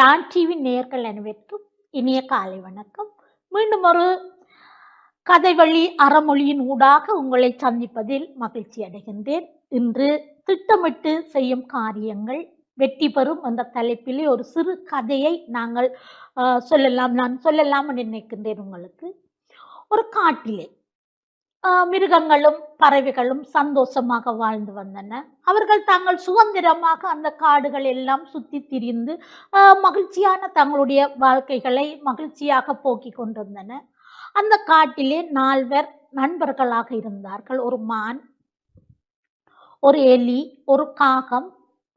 Don TV நேர்கள் அனைவருக்கும் இனிய காலை வணக்கம். மீண்டும் ஒரு கதை வழி அறமொழியின் ஊடாக உங்களை சந்திப்பதில் மகிழ்ச்சி அடைகின்றேன். இன்று திட்டமிட்டு செய்யும் காரியங்கள் வெற்றி பெறும் என்ற தலைப்பிலே ஒரு சிறு கதையை நாங்கள் சொல்லலாம் நான் சொல்லலாம் நினைக்கின்றேன் உங்களுக்கு. ஒரு காட்டிலே மிருகங்களும் பறவைகளும் சந்தோஷமாக வாழ்ந்து வந்தன. அவர்கள் தாங்கள் சுதந்திரமாக அந்த காடுகள் எல்லாம் சுத்தி திரிந்து மகிழ்ச்சியான தங்களுடைய வாழ்க்கைகளை மகிழ்ச்சியாக போக்கிக் கொண்டிருந்தன. அந்த காட்டிலே நால்வர் நண்பர்களாக இருந்தார்கள். ஒரு மான் ஒரு எலி ஒரு காகம்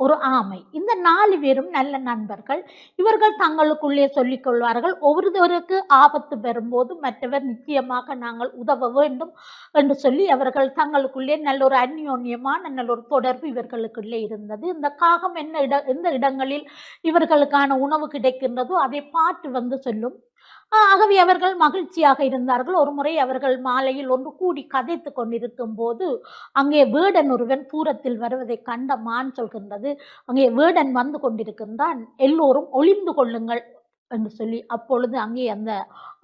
ஒரு ஆமை. இந்த நாலு பேரும் நல்ல நண்பர்கள். இவர்கள் தங்களுக்குள்ளே சொல்லிக் கொள்வார்கள். ஒவ்வொருவருக்கு ஆபத்து வரும்போது மற்றவர் நிச்சயமாக நாங்கள் உதவ வேண்டும் என்று சொல்லி அவர்கள் தங்களுக்குள்ளே நல்ல ஒரு அந்யோன்யமான நல்ல ஒரு தொடர்பு இவர்களுக்குள்ளே இருந்தது. இந்த காகம் என்ன இட எந்த இடங்களில் இவர்களுக்கான உணவு கிடைக்கின்றதோ அதை பார்த்து வந்து சொல்லும் ஆகவே அவர்கள் மகிழ்ச்சியாக இருந்தார்கள். ஒரு முறை அவர்கள் மாலையில் ஒன்று கூடி கதைத்து கொண்டிருக்கும் போது அங்கே வேடன் ஒருவன் தூரத்தில் வருவதை கண்ட மான் சொல்கின்றது அங்கே வேடன் வந்து கொண்டிருக்கின்றான் எல்லோரும் ஒளிந்து கொள்ளுங்கள் என்று சொல்லி அப்பொழுது அங்கே அந்த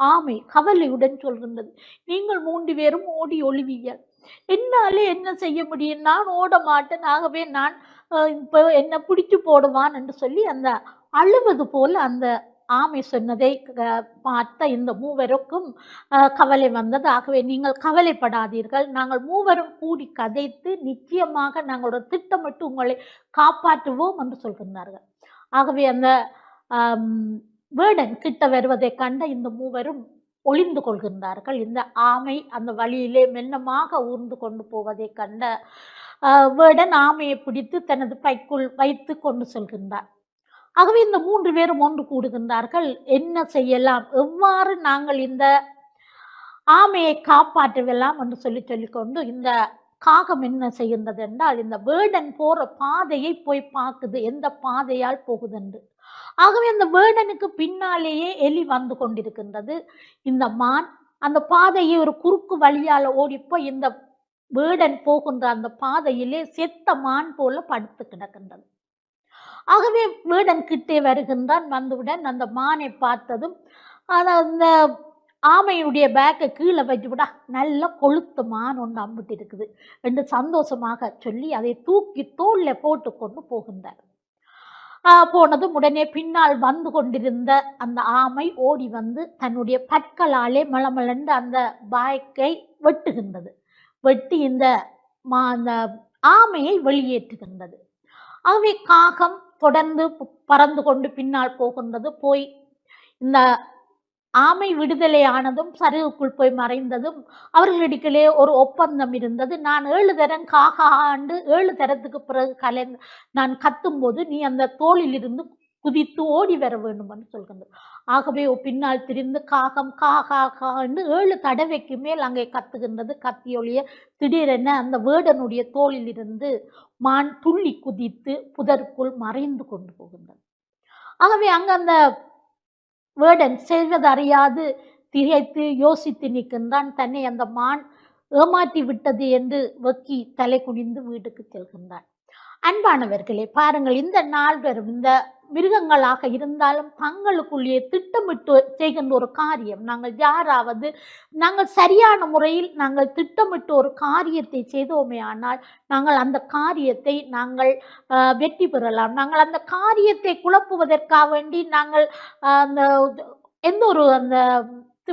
ஆமை கவலையுடன் சொல்கின்றது நீங்கள் மூன்று பேரும் ஓடி ஒளிவியல் என்னாலே என்ன செய்ய முடியும்? நான் ஓட மாட்டேன். ஆகவே நான் இப்போ என்னை பிடிச்சு போடுவான் என்று சொல்லி அந்த அழுவது போல் அந்த ஆமை சொன்னதை பார்த்த இந்த மூவருக்கும் கவலை வந்தது. ஆகவே நீங்கள் கவலைப்படாதீர்கள். நாங்கள் மூவரும் கூடி கதைத்து நிச்சயமாக நாங்களோட திட்டமிட்டு உங்களை காப்பாற்றுவோம் என்று சொல்கின்றார்கள். ஆகவே அந்த வேடன் கிட்ட வருவதை கண்ட இந்த மூவரும் ஒளிந்து கொள்கின்றார்கள். இந்த ஆமை அந்த வழியிலே மெல்லமாக ஊர்ந்து கொண்டு போவதை கண்ட வேடன் ஆமையை பிடித்து தனது பைக்குள் வைத்து கொண்டு செல்கின்றார். ஆகவே இந்த மூன்று பேரும் ஒன்று கூடுகின்றார்கள். என்ன செய்யலாம்? எவ்வாறு நாங்கள் இந்த ஆமையை காப்பாற்றலாம் என்று சொல்லி சொல்லிக்கொண்டு இந்த காகம் என்ன செய்கின்றது என்றால் இந்த வேடன் போற பாதையை போய் பார்க்குது. எந்த பாதையால் போகுது என்று ஆகவே அந்த வேடனுக்கு பின்னாலேயே எலி வந்து கொண்டிருக்கின்றது. இந்த மான் அந்த பாதையை ஒரு குறுக்கு வழியால ஓடிப்போய் இந்த வேடன் போகின்ற அந்த பாதையிலே செத்த மான் போல படுத்து கிடக்கின்றது. ஆகவே வேடன் கிட்டே வருகின்றான். வந்தவுடன் அந்த மானை பார்த்ததும் அந்த ஆமையுடைய பேக்கை கீழே வச்சு விடா நல்ல கொளுத்து மான் ஒன்று அம்பிட்டு இருக்குது என்று சந்தோஷமாக சொல்லி அதை தூக்கி தோல்ல போட்டு கொண்டு போகின்றார். போனதும் உடனே பின்னால் வந்து கொண்டிருந்த அந்த ஆமை ஓடி வந்து தன்னுடைய பற்களாலே மளமளந்து அந்த பாய்க்கை வெட்டுகின்றது. வெட்டி இந்த மா அந்த ஆமையை வெளியேற்றுகின்றது. ஆகவே காகம் தொடர்ந்து பறந்து கொண்டு பின்னால் போகின்றது. போய் இந்த ஆமை விடுதலை ஆனதும் சரிவுக்குள் போய் மறைந்ததும் அவர்களிடையே ஒரு ஒப்பந்தம் இருந்தது. நான் ஏழு தரம் காகா ஆண்டு ஏழு தரத்துக்கு பிறகு கலை நான் கத்தும்போது நீ அந்த தோளில் இருந்து குதித்து ஓடி வர வேண்டும்னு சொல்கிறது சொல்கின்றது ஆகவே பின்னால் திரிந்து காகம் காகா கான்னு ஏழு தடவைக்கு மேல் அங்கே கத்துகின்றது. கத்தியொழிய திடீரென அந்த வேடனுடைய தோளிலிருந்து மான் துள்ளி குதித்து புதருக்குள் மறைந்து கொண்டு போகின்றது. ஆகவே அங்க அந்த வேடன் செய்வதறியாது திகைத்து யோசித்து நிற்கின்றான். தன்னை அந்த மான் ஏமாற்றி விட்டது என்று வெக்கி தலை குனிந்து வீட்டுக்கு செல்கின்றான். அன்பானவர்களே பாருங்கள் இந்த நால்வரும் இந்த மிருகங்களாக இருந்தாலும் தங்களுக்குள்ளேயே திட்டமிட்டு செய்கின்ற ஒரு காரியம். நாங்கள் யாராவது நாங்கள் சரியான முறையில் நாங்கள் திட்டமிட்டு ஒரு காரியத்தை செய்தோமே ஆனால் நாங்கள் அந்த காரியத்தை நாங்கள் வெற்றி பெறலாம். நாங்கள் அந்த காரியத்தை குழப்புவதற்காக வேண்டி நாங்கள் அந்த எந்த ஒரு அந்த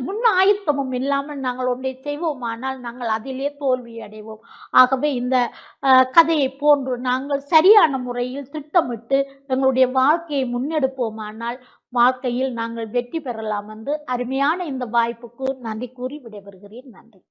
முன் ஆயுத்தமும் இல்லாமல் நாங்கள் ஒன்றை செய்வோமானால் நாங்கள் அதிலே தோல்வி அடைவோம். ஆகவே இந்த கதையை போன்று நாங்கள் சரியான முறையில் திட்டமிட்டு எங்களுடைய வாழ்க்கையை முன்னெடுப்போமானால் வாழ்க்கையில் நாங்கள் வெற்றி பெறலாம் என்று அருமையான இந்த வாய்ப்புக்கு நன்றி கூறி விடைபெறுகிறேன். நன்றி.